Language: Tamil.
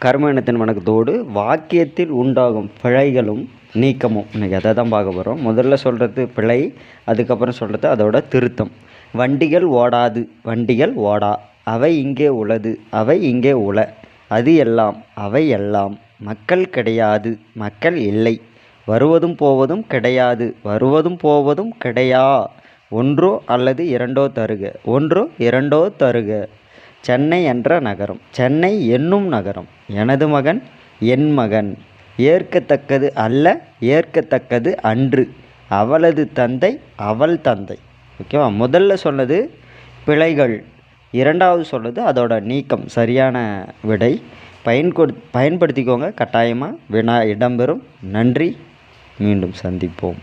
கர்ம இனத்தின் வணக்கத்தோடு வாக்கியத்தில் உண்டாகும் பிழைகளும் நீக்கமும். இன்றைக்கி அதை தான் பார்க்க போகிறோம் முதல்ல சொல்கிறது பிழை அதுக்கப்புறம் சொல்கிறது அதோட திருத்தம். வண்டிகள் ஓடாது வண்டிகள் ஓடா. அவை இங்கே உளது அவை இங்கே உள. அது எல்லாம் அவை எல்லாம். மக்கள் கிடையாது மக்கள் இல்லை. வருவதும் போவதும் கிடையாது வருவதும் போவதும் கிடையா? ஒன்றோ அல்லது இரண்டோ தருக ஒன்றோ இரண்டோ தருக. சென்னை என்ற நகரம். சென்னை என்னும் நகரம். எனது மகன் என் மகன். ஏற்கத்தக்கது அல்ல ஏற்கத்தக்கது அன்று. அவளது தந்தை அவள் தந்தை. ஓகேவா? முதல்ல சொன்னது பிழைகள். இரண்டாவது சொன்னது அதோட நீக்கம். சரியான விடை. பயன்கொடு பயன்படுத்திக்கோங்க. கட்டாயமாக வினா இடம்பெறும். நன்றி. மீண்டும் சந்திப்போம்.